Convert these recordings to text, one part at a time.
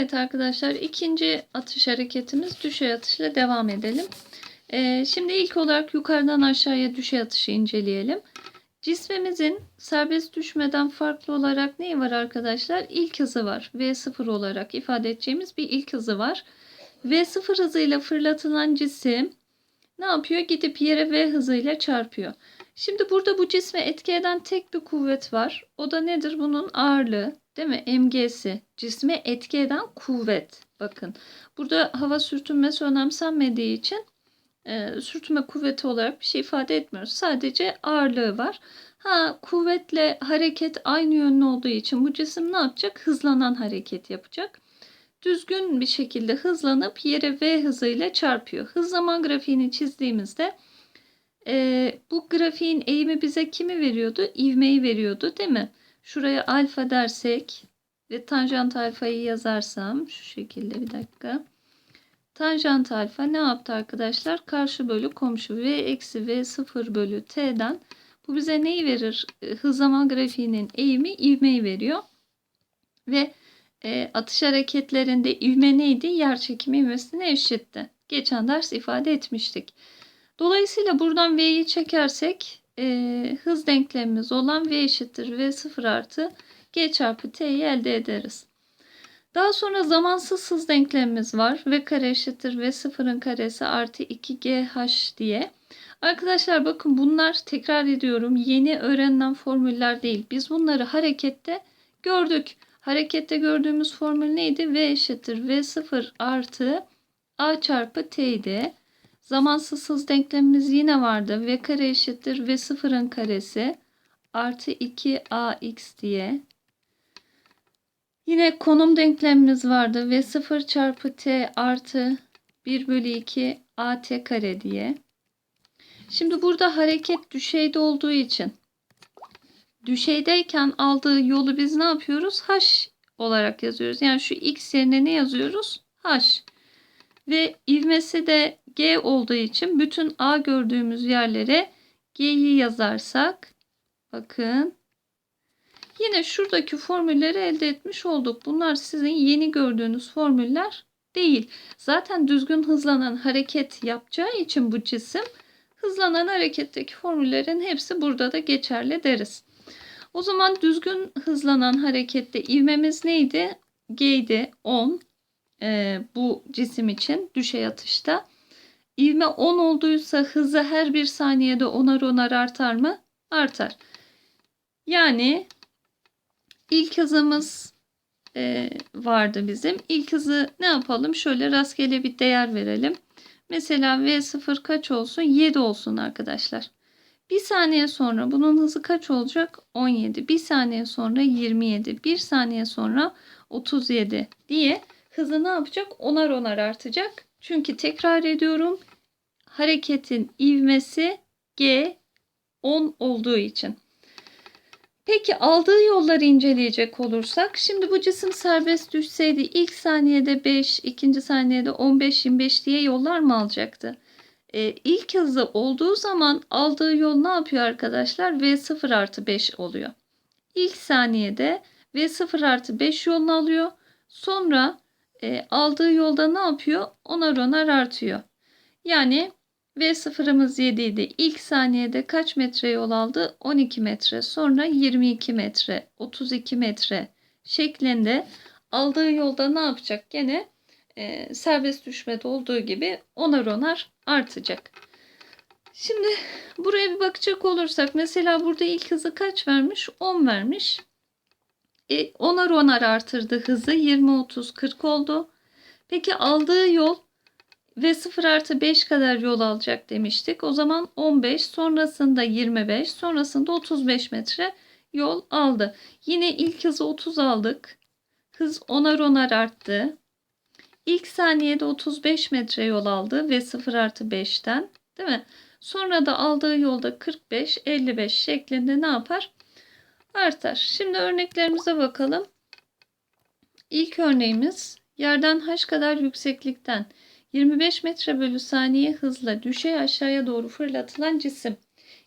Evet arkadaşlar ikinci atış hareketimiz düşey atışla devam edelim. Ee, şimdi ilk olarak yukarıdan aşağıya düşey atışı inceleyelim. Cismimizin serbest düşmeden farklı olarak neyi var arkadaşlar? İlk hızı var. V0 olarak ifade edeceğimiz bir ilk hızı var. V0 hızıyla fırlatılan cisim ne yapıyor? Gidip yere V hızıyla çarpıyor. Şimdi burada bu cisme etki eden tek bir kuvvet var. O da nedir? Bunun ağırlığı. Değil mi? MG'si. Cisme etki eden kuvvet. Bakın. Burada hava sürtünmesi önemsenmediği için e, sürtünme kuvveti olarak bir şey ifade etmiyoruz. Sadece ağırlığı var. Ha kuvvetle hareket aynı yönlü olduğu için bu cisim ne yapacak? Hızlanan hareket yapacak. Düzgün bir şekilde hızlanıp yere V hızıyla çarpıyor. Hız zaman grafiğini çizdiğimizde e, bu grafiğin eğimi bize kimi veriyordu? İvmeyi veriyordu değil mi? Şuraya alfa dersek ve tanjant alfayı yazarsam şu şekilde bir dakika. Tanjant alfa ne yaptı arkadaşlar? Karşı bölü komşu v eksi v 0 bölü t'den bu bize neyi verir? E, Hız zaman grafiğinin eğimi ivmeyi veriyor. Ve e, atış hareketlerinde ivme neydi? Yer çekimi ivmesine eşitti. Geçen ders ifade etmiştik. Dolayısıyla buradan v'yi çekersek e, hız denklemimiz olan v eşittir v 0 artı g çarpı t'yi elde ederiz. Daha sonra zamansız hız denklemimiz var. v kare eşittir v sıfırın karesi artı 2gh diye. Arkadaşlar bakın bunlar tekrar ediyorum yeni öğrenilen formüller değil. Biz bunları harekette gördük. Harekette gördüğümüz formül neydi? v eşittir v sıfır artı a çarpı t. Zamansız hız denklemimiz yine vardı. v kare eşittir v sıfırın karesi artı 2ax diye. Yine konum denklemimiz vardı. v sıfır çarpı t artı 1 bölü 2 at kare diye. Şimdi burada hareket düşeyde olduğu için düşeydeyken aldığı yolu biz ne yapıyoruz? H olarak yazıyoruz. Yani şu x yerine ne yazıyoruz? H. Ve ivmesi de G olduğu için bütün A gördüğümüz yerlere G'yi yazarsak bakın yine şuradaki formülleri elde etmiş olduk. Bunlar sizin yeni gördüğünüz formüller değil. Zaten düzgün hızlanan hareket yapacağı için bu cisim hızlanan hareketteki formüllerin hepsi burada da geçerli deriz. O zaman düzgün hızlanan harekette ivmemiz neydi? G'ydi 10 e, bu cisim için düşey atışta. İvme 10 olduysa hızı her bir saniyede onar onar artar mı? Artar. Yani ilk hızımız e, vardı bizim. İlk hızı ne yapalım? Şöyle rastgele bir değer verelim. Mesela V0 kaç olsun? 7 olsun arkadaşlar. Bir saniye sonra bunun hızı kaç olacak? 17. Bir saniye sonra 27. Bir saniye sonra 37 diye hızı ne yapacak? Onar onar artacak. Çünkü tekrar ediyorum hareketin ivmesi G 10 olduğu için. Peki aldığı yolları inceleyecek olursak şimdi bu cisim serbest düşseydi ilk saniyede 5, ikinci saniyede 15, 25 diye yollar mı alacaktı? Ee, ilk hızı olduğu zaman aldığı yol ne yapıyor arkadaşlar? V0 artı 5 oluyor. İlk saniyede V0 artı 5 yolunu alıyor. Sonra e, aldığı yolda ne yapıyor? Onar onar artıyor. Yani V sıfırımız 7 idi. İlk saniyede kaç metre yol aldı? 12 metre. Sonra 22 metre, 32 metre şeklinde aldığı yolda ne yapacak? Gene e, serbest düşmede olduğu gibi onar onar artacak. Şimdi buraya bir bakacak olursak mesela burada ilk hızı kaç vermiş? 10 vermiş. E, onar onar artırdı hızı 20, 30, 40 oldu. Peki aldığı yol ve 0 artı 5 kadar yol alacak demiştik. O zaman 15 sonrasında 25 sonrasında 35 metre yol aldı. Yine ilk hızı 30 aldık. Hız onar onar arttı. İlk saniyede 35 metre yol aldı ve 0 artı 5'ten değil mi? Sonra da aldığı yolda 45, 55 şeklinde ne yapar? Artar. Şimdi örneklerimize bakalım. İlk örneğimiz yerden h kadar yükseklikten 25 metre bölü saniye hızla düşey aşağıya doğru fırlatılan cisim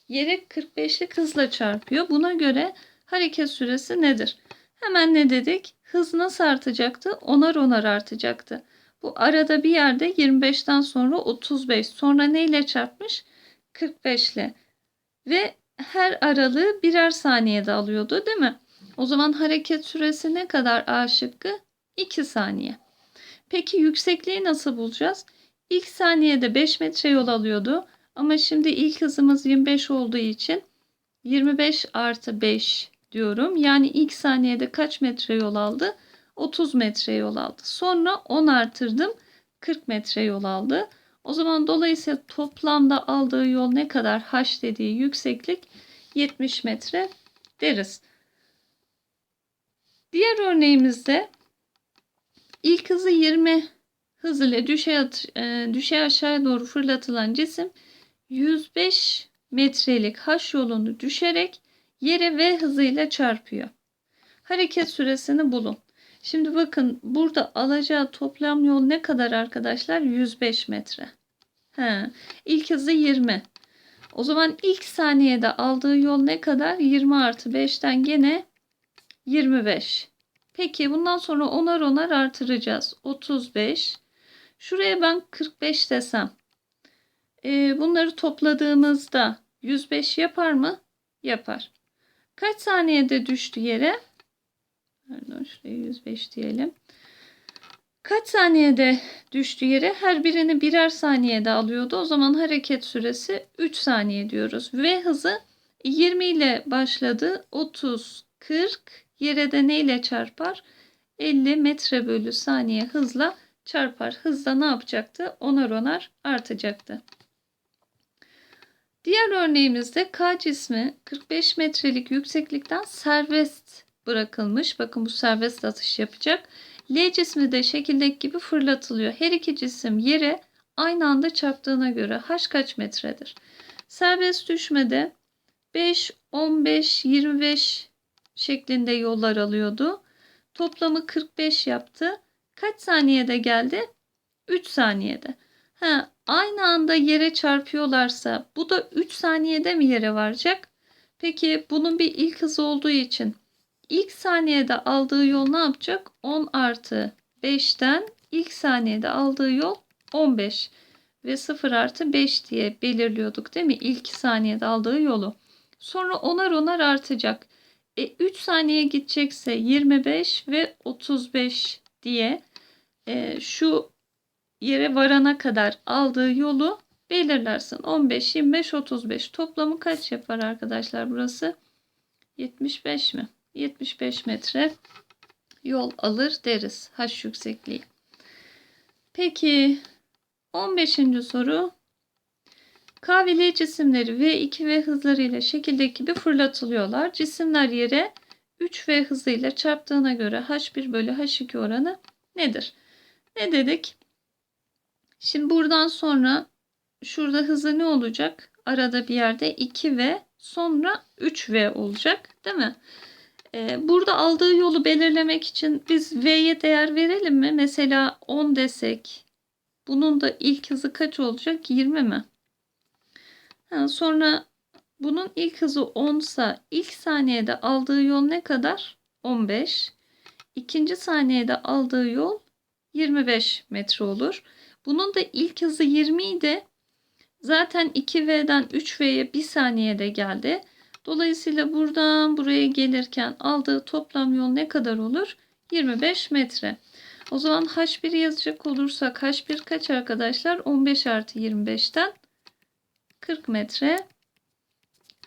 yere 45'lik hızla çarpıyor. Buna göre hareket süresi nedir? Hemen ne dedik? Hız nasıl artacaktı? Onar onar artacaktı. Bu arada bir yerde 25'ten sonra 35. Sonra neyle çarpmış? 45 ile. Ve her aralığı birer saniyede alıyordu değil mi? O zaman hareket süresi ne kadar A şıkkı? 2 saniye. Peki yüksekliği nasıl bulacağız? İlk saniyede 5 metre yol alıyordu. Ama şimdi ilk hızımız 25 olduğu için 25 artı 5 diyorum. Yani ilk saniyede kaç metre yol aldı? 30 metre yol aldı. Sonra 10 artırdım. 40 metre yol aldı. O zaman dolayısıyla toplamda aldığı yol ne kadar? H dediği yükseklik 70 metre deriz. Diğer örneğimizde ilk hızı 20 hız ile e, düşe aşağıya doğru fırlatılan cisim 105 metrelik H yolunu düşerek yere V hızıyla çarpıyor. Hareket süresini bulun. Şimdi bakın burada alacağı toplam yol ne kadar arkadaşlar? 105 metre. He, ilk hızı 20. O zaman ilk saniyede aldığı yol ne kadar? 20 artı 5'ten gene 25. Peki bundan sonra onar onar artıracağız. 35. Şuraya ben 45 desem. E, bunları topladığımızda 105 yapar mı? Yapar. Kaç saniyede düştü yere? Pardon şuraya 105 diyelim. Kaç saniyede düştü yere? Her birini birer saniyede alıyordu. O zaman hareket süresi 3 saniye diyoruz. V hızı 20 ile başladı. 30, 40 yere de ne ile çarpar? 50 metre bölü saniye hızla çarpar. Hızda ne yapacaktı? Onar onar artacaktı. Diğer örneğimizde K cismi 45 metrelik yükseklikten serbest bırakılmış. Bakın bu serbest atış yapacak. L cismi de şekildeki gibi fırlatılıyor. Her iki cisim yere aynı anda çarptığına göre h kaç metredir? Serbest düşmede 5, 15, 25 şeklinde yollar alıyordu. Toplamı 45 yaptı. Kaç saniyede geldi? 3 saniyede. Ha, aynı anda yere çarpıyorlarsa bu da 3 saniyede mi yere varacak? Peki bunun bir ilk hızı olduğu için ilk saniyede aldığı yol ne yapacak? 10 artı 5'ten ilk saniyede aldığı yol 15 ve 0 artı 5 diye belirliyorduk değil mi? İlk saniyede aldığı yolu. Sonra onar onar artacak. E, 3 saniye gidecekse 25 ve 35 diye e, şu yere varana kadar aldığı yolu belirlersin. 15, 25, 35 toplamı kaç yapar arkadaşlar burası? 75 mi? 75 metre yol alır deriz H yüksekliği. Peki 15. soru K ve L cisimleri V2 V hızlarıyla şekildeki gibi fırlatılıyorlar. Cisimler yere 3 V hızıyla çarptığına göre H1 bölü H2 oranı nedir? Ne dedik? Şimdi buradan sonra şurada hızı ne olacak? Arada bir yerde 2V sonra 3V olacak değil mi? Ee, burada aldığı yolu belirlemek için biz V'ye değer verelim mi? Mesela 10 desek bunun da ilk hızı kaç olacak? 20 mi? Ha, sonra bunun ilk hızı 10 sa ilk saniyede aldığı yol ne kadar? 15. İkinci saniyede aldığı yol 25 metre olur. Bunun da ilk hızı 20 idi. Zaten 2V'den 3V'ye 1 saniyede geldi. Dolayısıyla buradan buraya gelirken aldığı toplam yol ne kadar olur? 25 metre. O zaman H1 yazacak olursak H1 kaç arkadaşlar? 15 artı 25'ten 40 metre.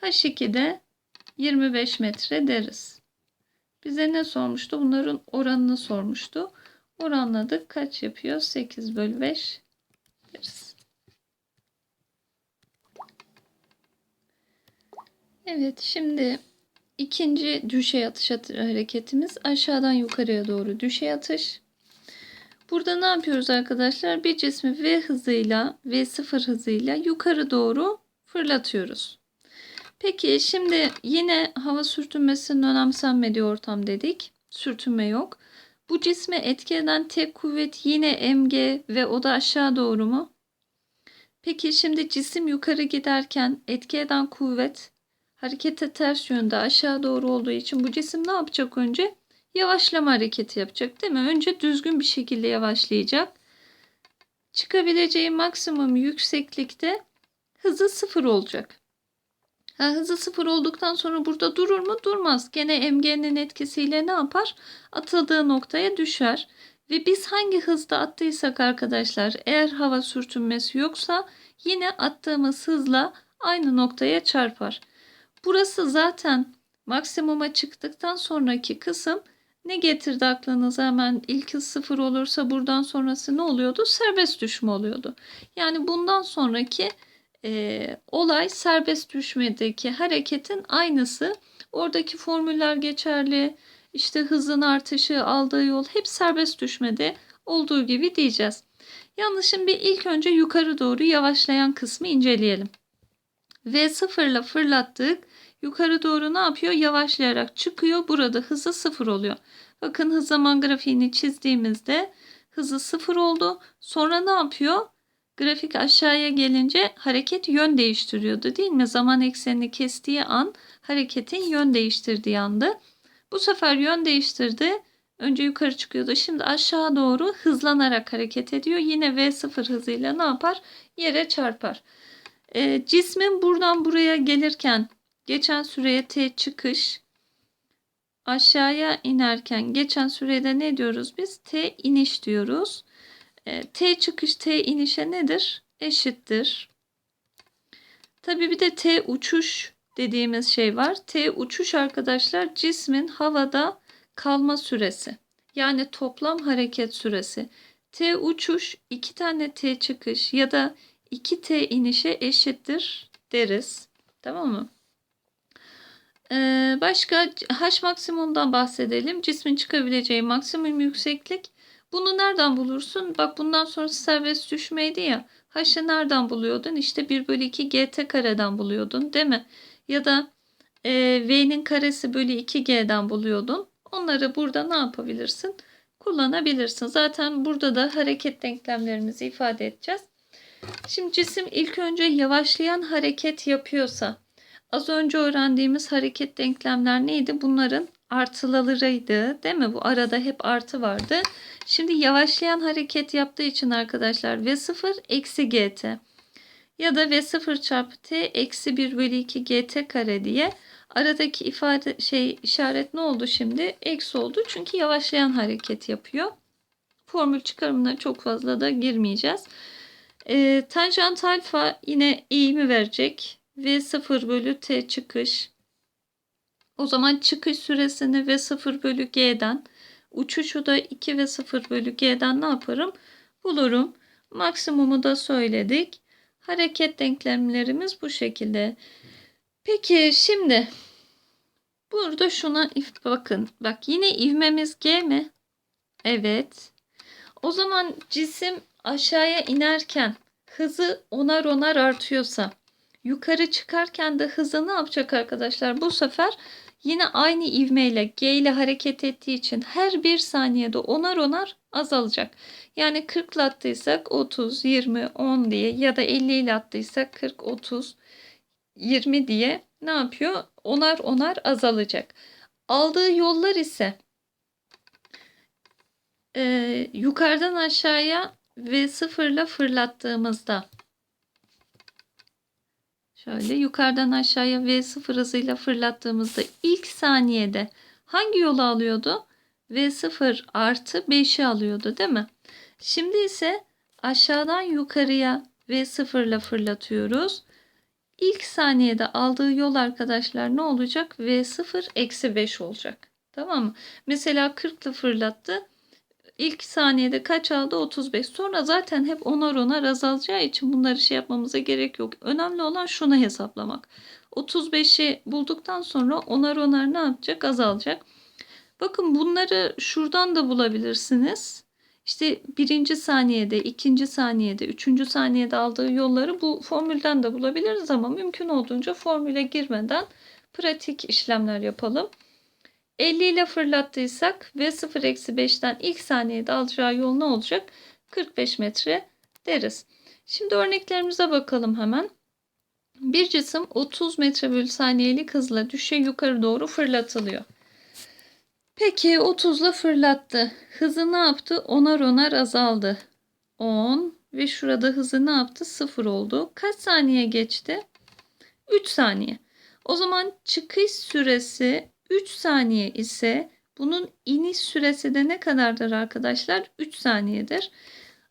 H2 de 25 metre deriz. Bize ne sormuştu? Bunların oranını sormuştu. Oranladık. Kaç yapıyor? 8 bölü 5 deriz. Evet şimdi ikinci düşey atış hareketimiz aşağıdan yukarıya doğru düşey atış. Burada ne yapıyoruz arkadaşlar? Bir cismi V hızıyla V sıfır hızıyla yukarı doğru fırlatıyoruz. Peki şimdi yine hava sürtünmesinin önemsenmediği ortam dedik. Sürtünme yok. Bu cisme etki eden tek kuvvet yine mg ve o da aşağı doğru mu? Peki şimdi cisim yukarı giderken etki eden kuvvet harekete ters yönde aşağı doğru olduğu için bu cisim ne yapacak önce? yavaşlama hareketi yapacak değil mi? Önce düzgün bir şekilde yavaşlayacak. Çıkabileceği maksimum yükseklikte hızı sıfır olacak. Ha, hızı sıfır olduktan sonra burada durur mu? Durmaz. Gene MG'nin etkisiyle ne yapar? Atıldığı noktaya düşer. Ve biz hangi hızda attıysak arkadaşlar eğer hava sürtünmesi yoksa yine attığımız hızla aynı noktaya çarpar. Burası zaten maksimuma çıktıktan sonraki kısım ne getirdi aklınıza hemen ilk sıfır olursa buradan sonrası ne oluyordu? Serbest düşme oluyordu. Yani bundan sonraki e, olay serbest düşmedeki hareketin aynısı. Oradaki formüller geçerli. İşte hızın artışı, aldığı yol hep serbest düşmede olduğu gibi diyeceğiz. Yalnız şimdi ilk önce yukarı doğru yavaşlayan kısmı inceleyelim. V0 ile fırlattık. Yukarı doğru ne yapıyor? Yavaşlayarak çıkıyor. Burada hızı sıfır oluyor. Bakın hız zaman grafiğini çizdiğimizde hızı sıfır oldu. Sonra ne yapıyor? Grafik aşağıya gelince hareket yön değiştiriyordu değil mi? Zaman eksenini kestiği an hareketin yön değiştirdiği andı. Bu sefer yön değiştirdi. Önce yukarı çıkıyordu. Şimdi aşağı doğru hızlanarak hareket ediyor. Yine V0 hızıyla ne yapar? Yere çarpar. E, cismin buradan buraya gelirken geçen süreye T çıkış aşağıya inerken geçen sürede ne diyoruz biz? T iniş diyoruz. E, T çıkış T inişe nedir? Eşittir. Tabii bir de T uçuş dediğimiz şey var. T uçuş arkadaşlar cismin havada kalma süresi. Yani toplam hareket süresi. T uçuş iki tane T çıkış ya da 2T inişe eşittir deriz. Tamam mı? Ee, başka H maksimumdan bahsedelim. Cismin çıkabileceği maksimum yükseklik. Bunu nereden bulursun? Bak bundan sonra serbest düşmeydi ya. H'ı nereden buluyordun? İşte 1 bölü 2 gt kareden buluyordun değil mi? Ya da e, V'nin karesi bölü 2G'den buluyordun. Onları burada ne yapabilirsin? Kullanabilirsin. Zaten burada da hareket denklemlerimizi ifade edeceğiz. Şimdi cisim ilk önce yavaşlayan hareket yapıyorsa az önce öğrendiğimiz hareket denklemler neydi? Bunların artılarıydı değil mi? Bu arada hep artı vardı. Şimdi yavaşlayan hareket yaptığı için arkadaşlar V0 eksi GT ya da V0 çarpı T eksi 1 bölü 2 GT kare diye aradaki ifade şey işaret ne oldu şimdi? Eksi oldu çünkü yavaşlayan hareket yapıyor. Formül çıkarımına çok fazla da girmeyeceğiz. E, tanjant alfa yine eğimi verecek. V0 bölü T çıkış. O zaman çıkış süresini V0 bölü G'den uçuşu da 2 ve 0 bölü G'den ne yaparım? Bulurum. Maksimumu da söyledik. Hareket denklemlerimiz bu şekilde. Peki şimdi burada şuna bakın. Bak yine ivmemiz G mi? Evet. O zaman cisim aşağıya inerken hızı onar onar artıyorsa yukarı çıkarken de hızı ne yapacak arkadaşlar? Bu sefer yine aynı ivmeyle G ile hareket ettiği için her bir saniyede onar onar azalacak. Yani 40 ile attıysak 30, 20, 10 diye ya da 50 ile attıysak 40, 30, 20 diye ne yapıyor? Onar onar azalacak. Aldığı yollar ise e, yukarıdan aşağıya ve sıfırla fırlattığımızda şöyle yukarıdan aşağıya v sıfır hızıyla fırlattığımızda ilk saniyede hangi yolu alıyordu? V0 artı 5'i alıyordu değil mi? Şimdi ise aşağıdan yukarıya V0 ile fırlatıyoruz. İlk saniyede aldığı yol arkadaşlar ne olacak? V0 eksi 5 olacak. Tamam mı? Mesela 40 ile fırlattı. İlk saniyede kaç aldı? 35. Sonra zaten hep onar onar azalacağı için bunları şey yapmamıza gerek yok. Önemli olan şunu hesaplamak. 35'i bulduktan sonra onar onar ne yapacak? Azalacak. Bakın bunları şuradan da bulabilirsiniz. İşte birinci saniyede, ikinci saniyede, üçüncü saniyede aldığı yolları bu formülden de bulabiliriz ama mümkün olduğunca formüle girmeden pratik işlemler yapalım. 50 ile fırlattıysak ve 0 eksi 5'ten ilk saniyede alacağı yol ne olacak? 45 metre deriz. Şimdi örneklerimize bakalım hemen. Bir cisim 30 metre bölü saniyelik hızla düşe yukarı doğru fırlatılıyor. Peki 30'la fırlattı. Hızı ne yaptı? Onar onar azaldı. 10 ve şurada hızı ne yaptı? 0 oldu. Kaç saniye geçti? 3 saniye. O zaman çıkış süresi 3 saniye ise bunun iniş süresi de ne kadardır arkadaşlar? 3 saniyedir.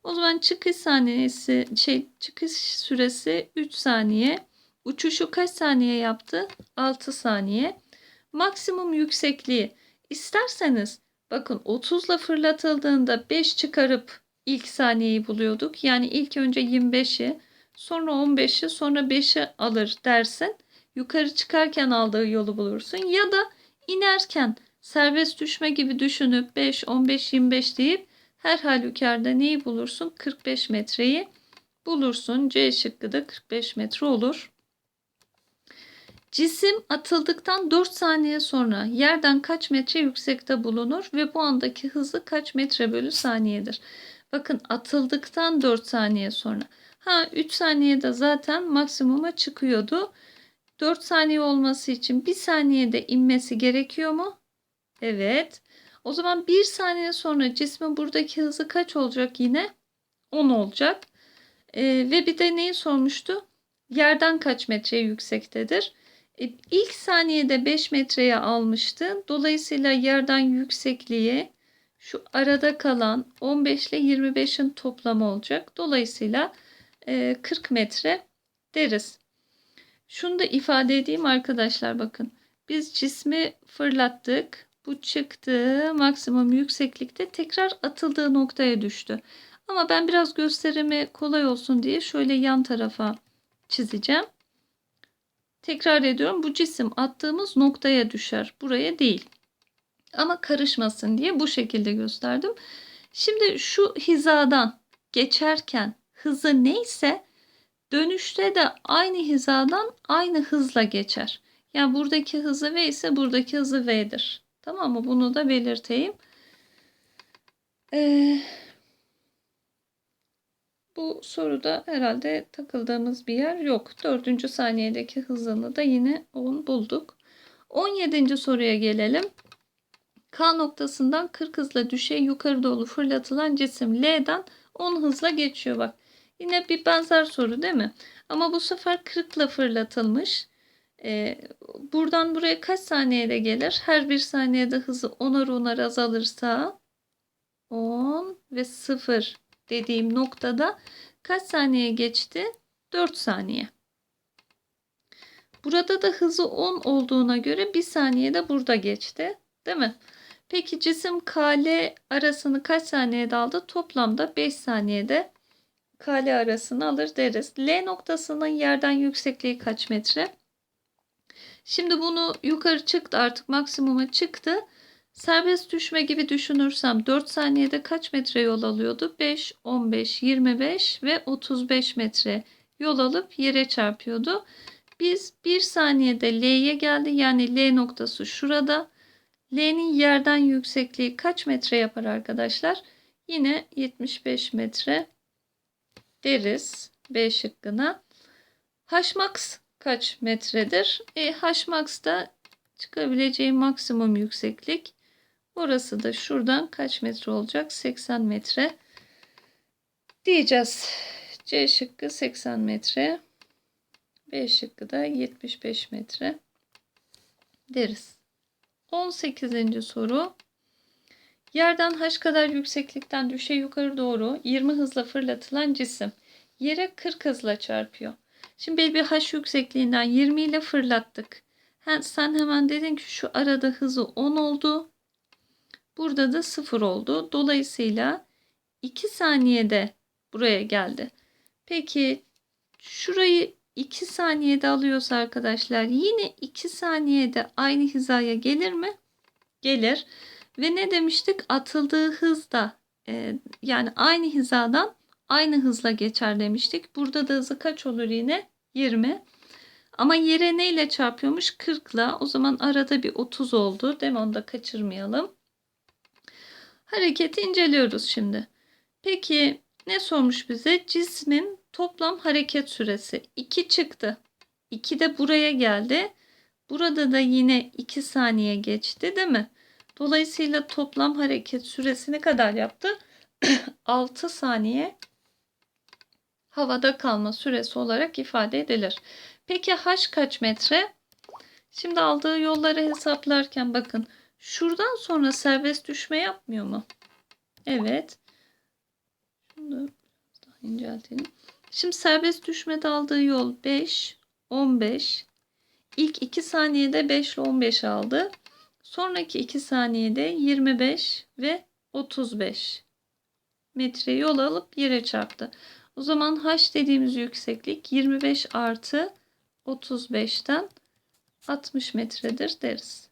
O zaman çıkış saniyesi şey çıkış süresi 3 saniye. Uçuşu kaç saniye yaptı? 6 saniye. Maksimum yüksekliği isterseniz bakın 30 ile fırlatıldığında 5 çıkarıp ilk saniyeyi buluyorduk. Yani ilk önce 25'i sonra 15'i sonra 5'i alır dersin. Yukarı çıkarken aldığı yolu bulursun. Ya da inerken serbest düşme gibi düşünüp 5, 15, 25 deyip her halükarda neyi bulursun? 45 metreyi bulursun. C şıkkı da 45 metre olur. Cisim atıldıktan 4 saniye sonra yerden kaç metre yüksekte bulunur ve bu andaki hızı kaç metre bölü saniyedir? Bakın atıldıktan 4 saniye sonra. Ha 3 saniyede zaten maksimuma çıkıyordu. 4 saniye olması için 1 saniyede inmesi gerekiyor mu? Evet. O zaman 1 saniye sonra cismin buradaki hızı kaç olacak yine? 10 olacak. Ee, ve bir de neyi sormuştu? Yerden kaç metre yüksektedir? Ee, ilk saniyede 5 metreye almıştı. Dolayısıyla yerden yüksekliği şu arada kalan 15 ile 25'in toplamı olacak. Dolayısıyla e, 40 metre deriz. Şunu da ifade edeyim arkadaşlar bakın. Biz cismi fırlattık. Bu çıktı maksimum yükseklikte tekrar atıldığı noktaya düştü. Ama ben biraz gösterimi kolay olsun diye şöyle yan tarafa çizeceğim. Tekrar ediyorum bu cisim attığımız noktaya düşer. Buraya değil. Ama karışmasın diye bu şekilde gösterdim. Şimdi şu hizadan geçerken hızı neyse dönüşte de aynı hizadan aynı hızla geçer. Yani buradaki hızı V ise buradaki hızı V'dir. Tamam mı? Bunu da belirteyim. Ee, bu soruda herhalde takıldığımız bir yer yok. Dördüncü saniyedeki hızını da yine 10 bulduk. 17. soruya gelelim. K noktasından 40 hızla düşey yukarı doğru fırlatılan cisim L'den 10 hızla geçiyor bak. Yine bir benzer soru değil mi? Ama bu sefer 40 ile fırlatılmış. Ee, buradan buraya kaç saniyede gelir? Her bir saniyede hızı onar onar azalırsa 10 ve 0 dediğim noktada kaç saniye geçti? 4 saniye. Burada da hızı 10 olduğuna göre 1 saniyede burada geçti. Değil mi? Peki cisim KL arasını kaç saniyede aldı? Toplamda 5 saniyede KL arasını alır deriz. L noktasının yerden yüksekliği kaç metre? Şimdi bunu yukarı çıktı artık maksimuma çıktı. Serbest düşme gibi düşünürsem 4 saniyede kaç metre yol alıyordu? 5, 15, 25 ve 35 metre yol alıp yere çarpıyordu. Biz 1 saniyede L'ye geldi. Yani L noktası şurada. L'nin yerden yüksekliği kaç metre yapar arkadaşlar? Yine 75 metre deriz B şıkkına. Hmax kaç metredir? E, Hmax da çıkabileceği maksimum yükseklik. Orası da şuradan kaç metre olacak? 80 metre diyeceğiz. C şıkkı 80 metre. B şıkkı da 75 metre deriz. 18. soru. Yerden h kadar yükseklikten düşe yukarı doğru 20 hızla fırlatılan cisim yere 40 hızla çarpıyor. Şimdi bir h yüksekliğinden 20 ile fırlattık. Sen hemen dedin ki şu arada hızı 10 oldu. Burada da 0 oldu. Dolayısıyla 2 saniyede buraya geldi. Peki şurayı 2 saniyede alıyorsa arkadaşlar yine 2 saniyede aynı hizaya gelir mi? Gelir. Ve ne demiştik? Atıldığı hız da e, yani aynı hizadan aynı hızla geçer demiştik. Burada da hızı kaç olur yine? 20. Ama yere ne ile çarpıyormuş? 40 ile. O zaman arada bir 30 oldu. Değil mi? Onu da kaçırmayalım. Hareketi inceliyoruz şimdi. Peki ne sormuş bize? Cismin toplam hareket süresi 2 çıktı. 2 de buraya geldi. Burada da yine 2 saniye geçti değil mi? Dolayısıyla toplam hareket süresi ne kadar yaptı? 6 saniye havada kalma süresi olarak ifade edilir. Peki h kaç metre? Şimdi aldığı yolları hesaplarken bakın şuradan sonra serbest düşme yapmıyor mu? Evet. Şunu daha inceltelim. Şimdi serbest düşmede aldığı yol 5, 15. İlk 2 saniyede 5 ile 15 aldı. Sonraki 2 saniyede 25 ve 35 metre yol alıp yere çarptı. O zaman h dediğimiz yükseklik 25 artı 35'ten 60 metredir deriz.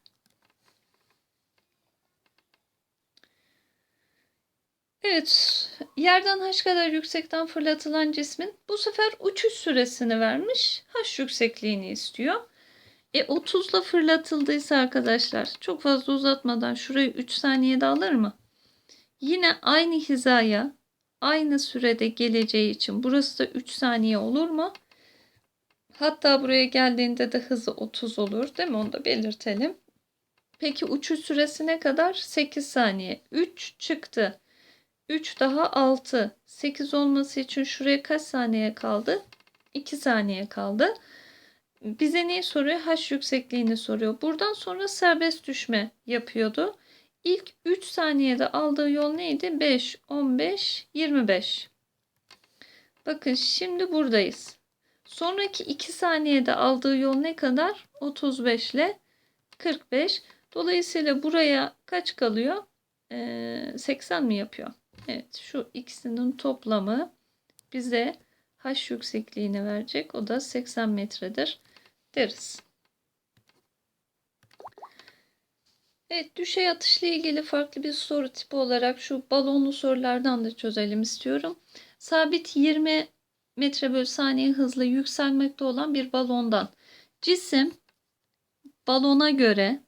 Evet, yerden h kadar yüksekten fırlatılan cismin bu sefer uçuş süresini vermiş. H yüksekliğini istiyor. E 30 ile fırlatıldıysa arkadaşlar çok fazla uzatmadan şurayı 3 saniyede alır mı? Yine aynı hizaya aynı sürede geleceği için burası da 3 saniye olur mu? Hatta buraya geldiğinde de hızı 30 olur değil mi? Onu da belirtelim. Peki uçuş süresi ne kadar? 8 saniye. 3 çıktı. 3 daha 6. 8 olması için şuraya kaç saniye kaldı? 2 saniye kaldı. Bize neyi soruyor? H yüksekliğini soruyor. Buradan sonra serbest düşme yapıyordu. İlk 3 saniyede aldığı yol neydi? 5, 15, 25. Bakın şimdi buradayız. Sonraki 2 saniyede aldığı yol ne kadar? 35 ile 45. Dolayısıyla buraya kaç kalıyor? Ee, 80 mi yapıyor? Evet şu ikisinin toplamı bize h yüksekliğini verecek. O da 80 metredir deriz. Evet düşey atışla ilgili farklı bir soru tipi olarak şu balonlu sorulardan da çözelim istiyorum. Sabit 20 metre bölü saniye hızla yükselmekte olan bir balondan cisim balona göre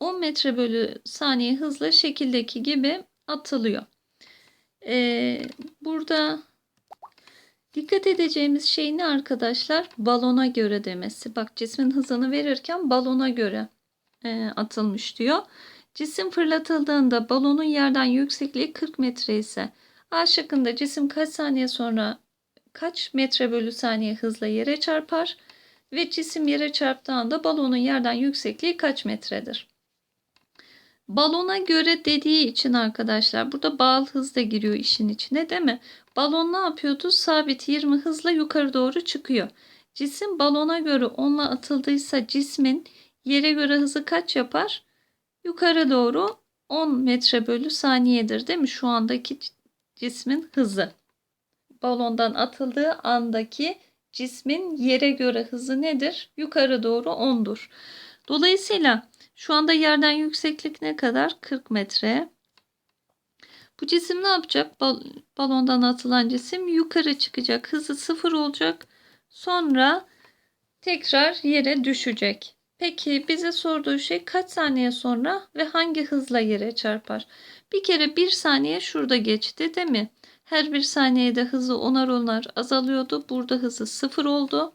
10 metre bölü saniye hızla şekildeki gibi atılıyor. Ee, burada dikkat edeceğimiz şey ne arkadaşlar? Balona göre demesi. Bak cismin hızını verirken balona göre e, atılmış diyor. Cisim fırlatıldığında balonun yerden yüksekliği 40 metre ise A şıkkında cisim kaç saniye sonra kaç metre bölü saniye hızla yere çarpar ve cisim yere çarptığında balonun yerden yüksekliği kaç metredir? Balona göre dediği için arkadaşlar burada bağıl hız da giriyor işin içine değil mi? Balon ne yapıyordu? Sabit 20 hızla yukarı doğru çıkıyor. Cisim balona göre onunla atıldıysa cismin yere göre hızı kaç yapar? Yukarı doğru 10 metre bölü saniyedir değil mi? Şu andaki cismin hızı. Balondan atıldığı andaki cismin yere göre hızı nedir? Yukarı doğru 10'dur. Dolayısıyla şu anda yerden yükseklik ne kadar? 40 metre. Bu cisim ne yapacak? balondan atılan cisim yukarı çıkacak. Hızı sıfır olacak. Sonra tekrar yere düşecek. Peki bize sorduğu şey kaç saniye sonra ve hangi hızla yere çarpar? Bir kere bir saniye şurada geçti değil mi? Her bir saniyede hızı onar onar azalıyordu. Burada hızı sıfır oldu.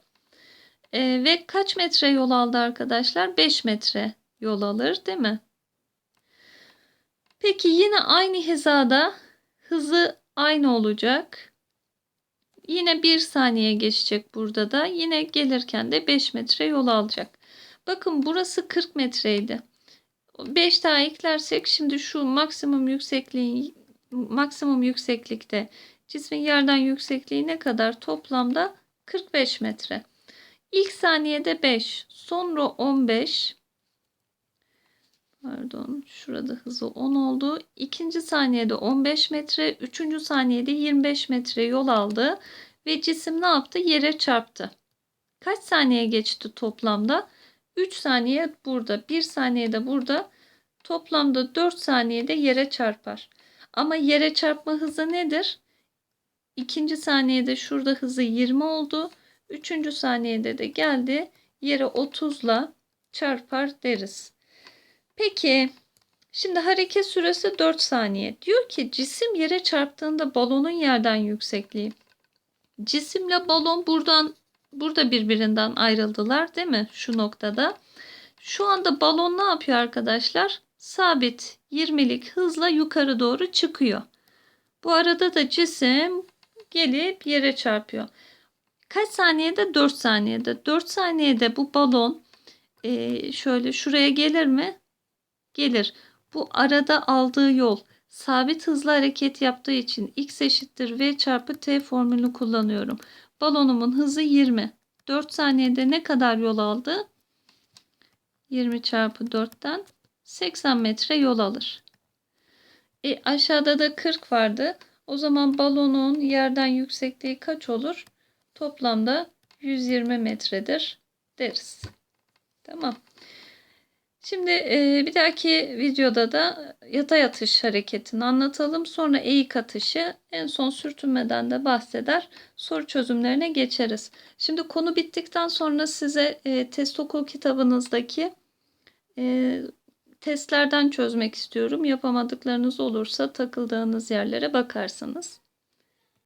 Ee, ve kaç metre yol aldı arkadaşlar? 5 metre yol alır değil mi? Peki yine aynı hizada hızı aynı olacak. Yine bir saniye geçecek burada da. Yine gelirken de 5 metre yol alacak. Bakın burası 40 metreydi. 5 daha eklersek şimdi şu maksimum yüksekliği maksimum yükseklikte cismin yerden yüksekliği ne kadar? Toplamda 45 metre. İlk saniyede 5, sonra 15. Pardon, şurada hızı 10 oldu. İkinci saniyede 15 metre, üçüncü saniyede 25 metre yol aldı ve cisim ne yaptı? Yere çarptı. Kaç saniye geçti toplamda? 3 saniye burada, 1 saniye de burada. Toplamda 4 saniyede yere çarpar. Ama yere çarpma hızı nedir? İkinci saniyede şurada hızı 20 oldu. Üçüncü saniyede de geldi. Yere 30 ile çarpar deriz. Peki şimdi hareket süresi 4 saniye. Diyor ki cisim yere çarptığında balonun yerden yüksekliği. Cisimle balon buradan burada birbirinden ayrıldılar değil mi? Şu noktada. Şu anda balon ne yapıyor arkadaşlar? Sabit 20'lik hızla yukarı doğru çıkıyor. Bu arada da cisim gelip yere çarpıyor. Kaç saniyede? 4 saniyede. 4 saniyede bu balon şöyle şuraya gelir mi? Gelir. Bu arada aldığı yol sabit hızla hareket yaptığı için x eşittir v çarpı t formülünü kullanıyorum. Balonumun hızı 20. 4 saniyede ne kadar yol aldı? 20 çarpı 4'ten 80 metre yol alır. E, aşağıda da 40 vardı. O zaman balonun yerden yüksekliği kaç olur? Toplamda 120 metredir deriz. Tamam. Şimdi e, bir dahaki videoda da yatay atış hareketini anlatalım. Sonra eğik atışı en son sürtünmeden de bahseder. Soru çözümlerine geçeriz. Şimdi konu bittikten sonra size e, test okul kitabınızdaki e, testlerden çözmek istiyorum. Yapamadıklarınız olursa takıldığınız yerlere bakarsınız.